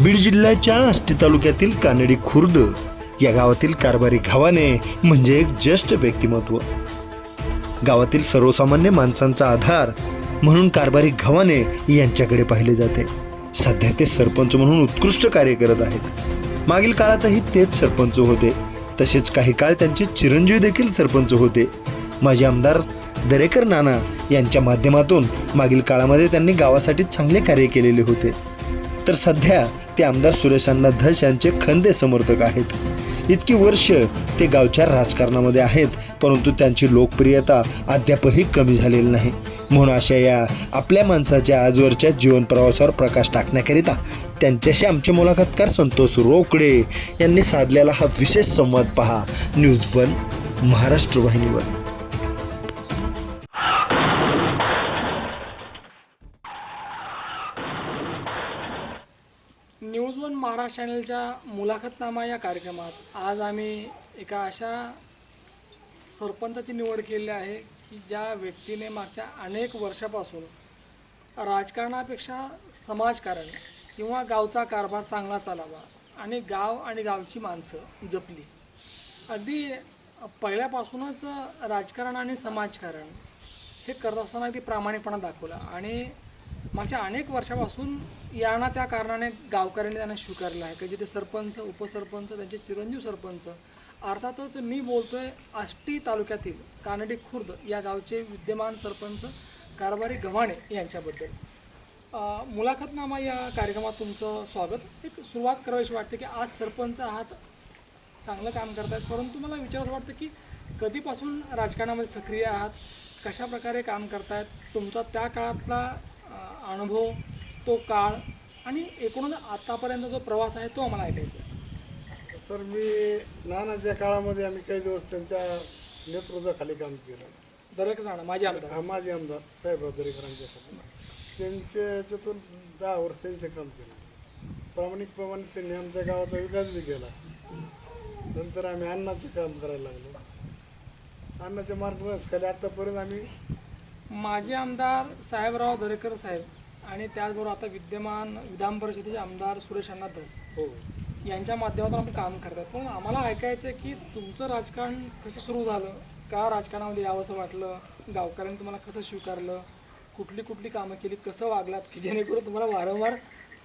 बीड जिल्ह्याच्या आष्टी तालुक्यातील कानडी खुर्द या गावातील कारभारी घावाने म्हणजे एक ज्येष्ठ व्यक्तिमत्व. गावातील सर्वसामान्य माणसांचा आधार म्हणून कारभारी घवाने यांच्याकडे पाहिले जाते. सध्या ते सरपंच म्हणून उत्कृष्ट कार्य करत आहेत. मागील काळातही तेच सरपंच होते. तसेच काही काळ त्यांचे चिरंजीव देखील सरपंच होते. माजी आमदार दरेकर नाना यांच्या माध्यमातून मागील काळामध्ये त्यांनी गावासाठी चांगले कार्य केलेले होते. तर सध्या ते आमदार सुरेशांना धस यांचे खंदे समर्थक आहेत. इतकी वर्ष ते गावच्या राजकारणामध्ये आहेत परंतु त्यांची लोकप्रियता अद्यापही कमी झालेली नाही. म्हणून अशा या आपल्या माणसाच्या आजवरच्या जीवन प्रवासावर प्रकाश टाकण्याकरिता त्यांच्याशी आमचे मुलाखतकार संतोष रोकडे यांनी साधलेला हा विशेष संवाद पहा. न्यूज वन महाराष्ट्र वाहिनीवर. महाराष्ट्र चॅनलच्या मुलाखतनामा या कार्यक्रमात आज आम्ही एका अशा सरपंचाची निवड केलेली आहे की ज्या व्यक्तीने मागच्या अनेक वर्षापासून राजकारणापेक्षा समाजकारण किंवा गावचा कारभार चांगला चालावा आणि गाव आणि गावची माणसं जपली. अगदी पहिल्यापासूनच राजकारण आणि समाजकारण हे करत असताना अगदी प्रामाणिकपणा दाखवला आणि मागच्या अनेक वर्षापासून यांना त्या कारणाने गावकऱ्यांनी त्यांना स्वीकारलं आहे. की जिथे सरपंच उपसरपंच त्यांचे चिरंजीव सरपंच अर्थातच मी बोलतोय आष्टी तालुक्यातील कानडी खुर्द या गावचे विद्यमान सरपंच कारभारी गव्हाणे यांच्याबद्दल. मुलाखतनामा या कार्यक्रमात तुमचं स्वागत. एक सुरुवात करावीशी वाटते की आज सरपंच आहात चांगलं काम करतायत परंतु मला विचारायचं वाटतं की कधीपासून राजकारणामध्ये सक्रिय आहात कशा प्रकारे काम करतायत तुमचा त्या काळातला अनुभव तो काळ आणि एकूणच आतापर्यंत जो प्रवास आहे तो आम्हाला ऐकायचा आहे. सर मी नानाच्या काळामध्ये आम्ही काही दिवस त्यांच्या नेतृत्वाखाली काम केलं. दरेक राणा माझे आमदार. माझे आमदार साहेबराव दरेकरांच्या खाली. त्यांच्या याच्यातून दहा वर्ष त्यांचं काम केलं. प्रामाणिकपणे त्यांनी आमच्या गावाचा विकास बी केला. नंतर आम्ही अन्नाचं काम करायला लागलो. अन्नाच्या मार्गदर्शनाखाली आतापर्यंत आम्ही माजी आमदार साहेबराव दरेकर साहेब आणि त्याचबरोबर आता विद्यमान विधान परिषदेचे आमदार सुरेश अण्णा हो. यांच्या माध्यमातून आपण काम करतात. पण आम्हाला ऐकायचं आहे की तुमचं राजकारण कसं सुरू झालं? का राजकारणामध्ये यावंसं वाटलं? गावकऱ्यांनी तुम्हाला कसं स्वीकारलं? कुठली कुठली कामं केली? कसं वागलात? की जेणेकरून तुम्हाला वारंवार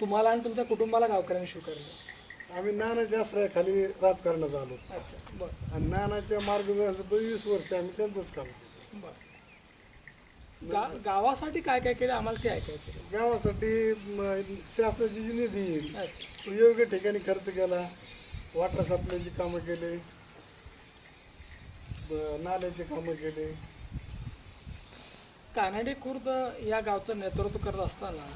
तुम्हाला आणि तुमच्या कुटुंबाला गावकऱ्यांनी स्वीकारलं? आम्ही नानाच्या आश्रयाखाली राजकारणात आलो. अच्छा बरं. आणि नानाच्या मार्गदर्शन वीस वर्ष आम्ही त्यांचंच काम केलं. बरं. गा गावासाठी काय काय केलं? आम्हाला ते ऐकायचं आहे. गावासाठी म, शासनाची जी निधी येईल. अच्छा. तो योग्य ठिकाणी खर्च केला वॉटर सप्लायची कामं केले ब- नाल्याची कामं केले. कानडे खुर्द या गावचं नेतृत्व करत असताना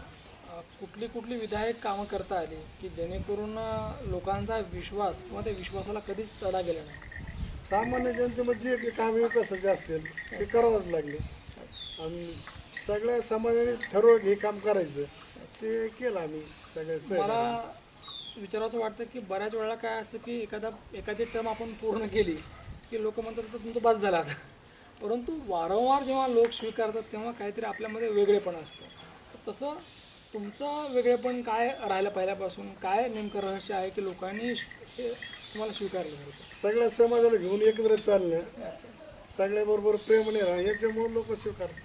अ, कुठली कुठली विधायक कामं करता आली की जेणेकरून अ, लोकांचा विश्वास किंवा त्या विश्वासाला कधीच तडा गेला नाही? सामान्य जनतेमध्ये जे काम विकासाचे असतील ते करावंच लागले. आणि सगळ्या समाजाने ठरवलं की हे काम करायचं. ते केलं आम्ही सगळे सहकार्य. मला विचारायचं वाटतं की बऱ्याच वेळा काय असतं की एखादा एखादी टर्म आपण पूर्ण केली की लोक म्हणतात "आता तुमचं बस झाला आता. परंतु वारंवार जेव्हा लोक स्वीकारतात तेव्हा काहीतरी आपल्यामध्ये वेगळेपण असतं. तर तसं तुमचं वेगळेपण काय राहिलं पहिल्यापासून? काय नेमकं रहस्य आहे की लोकांनी हे तुम्हाला स्वीकारलं? सगळ्या समाजाला घेऊन एकत्र चालणं. सगळ्याबरोबर प्रेमाने राहा याच्यामुळे लोक स्वीकारतात.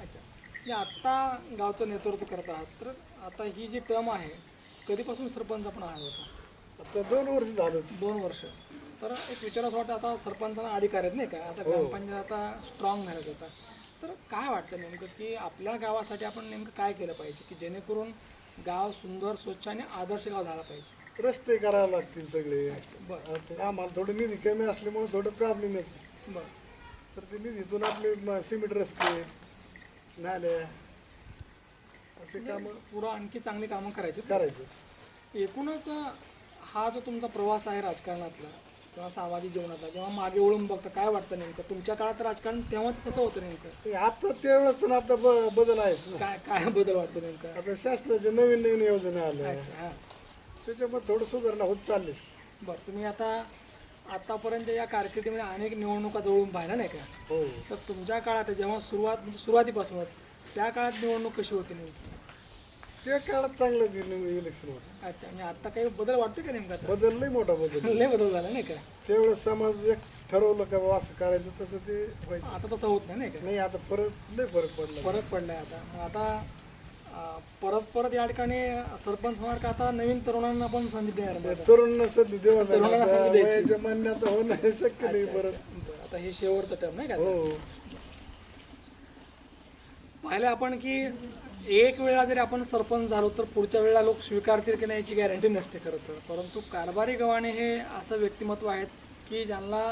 अच्छा. म्हणजे आत्ता गावचं नेतृत्व करत आहात तर आता ही जी टर्म आहे कधीपासून सरपंच आपण आहात? होता आता दोन वर्ष झालंच. दोन वर्ष. तर एक विचारायचं वाटतं आता सरपंचांना अधिकार आहेत नाही का? आता ग्रामपंचायत आता स्ट्रॉंग झाल्यात आता. तर काय वाटतं नेमकं की आपल्या गावासाठी आपण नेमकं काय केलं पाहिजे की जेणेकरून गाव सुंदर स्वच्छ आणि आदर्श गाव झाला पाहिजे? रस्ते करावे लागतील सगळे. बरं. आता आम्हाला थोडं निधी कमी असल्यामुळे थोडं प्रॉब्लेम येतो. बरं. तर ते निधीतून आपले सिमेंट रस्ते नाल्या असे कामं पुढं आणखी चांगली कामं करायची करायचं. एकूणच हा जो तुमचा प्रवास आहे राजकारणातला किंवा सामाजिक जीवनातला जेव्हा मागे वळून बघता काय वाटतं नेमकं? तुमच्या काळात राजकारण तेव्हाच कसं होतं नेमकं? ते आता तेवढंच ना आता ब- बदल आहेच ना. काय काय बदल वाटतो नेमकं? आता शासनाच्या नवीन नवीन योजना आल्या. अच्छा हां. त्याच्यामुळे थोडं सुधारणा होत चाललीच. बरं तुम्ही आता आतापर्यंत या कारकिर्दीमध्ये अनेक निवडणुका जवळून पाहिल्या नाही का? हो. तर तुमच्या काळात जेव्हा सुरुवात म्हणजे सुरुवातीपासूनच त्या काळात निवडणूक कशी होती नेमकी? त्या काळात चांगलं इलेक्शन होतं. अच्छा म्हणजे आता काही बदल वाटतो का नेमका आता? बदल लई मोठा बदल लय बदल झाला नाही का? त्यावेळेस समाज एक ठरवलं का बाबा असं करायचं तसं ते व्हायचं. आता तसं होत नाही नाही का? नाही आता परत लय फरक पडला. फरक पडलाय आता. मग आता परत परत या ठिकाणी सरपंच होणार का आता? नवीन तरुणांना पण संधी देणार? तरुणांना संधी देवा तरुणांना संधी द्यायची. मान्यता होणं शक्य नाही परत. आता हे शेवटचं टर्म नाही का हो. पाहिलं आपण की एक वेळा जरी आपण सरपंच झालो तर पुढच्या वेळेला लोक स्वीकारतील की नाही याची गॅरंटी नसते खरं तर. परंतु कारभारी गव्हाणे हे असं व्यक्तिमत्व आहेत की ज्यांना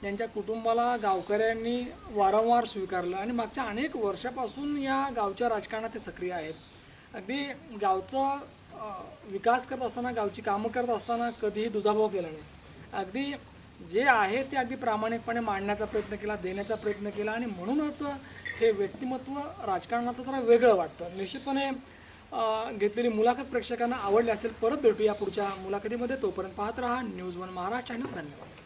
ज्यांच्या कुटुंबाला गावकऱ्यांनी वारंवार स्वीकारलं आणि मागच्या अनेक वर्षापासून या गावच्या राजकारणात ते सक्रिय आहेत. अगदी गावचं विकास करत असताना गावची कामं करत असताना कधीही दुजाभाव केला नाही. अगदी जे आहे ते अगदी प्रामाणिकपणे मांडण्याचा प्रयत्न केला देण्याचा प्रयत्न केला आणि म्हणूनच हे व्यक्तिमत्व राजकारणात जरा वेगळं वाटतं. निश्चितपणे घेतलेली मुलाखत प्रेक्षकांना आवडली असेल परत भेटूया पुढच्या मुलाखतीमध्ये. तोपर्यंत पाहत राहा न्यूज वन महाराष्ट्र चॅनल धन्यवाद.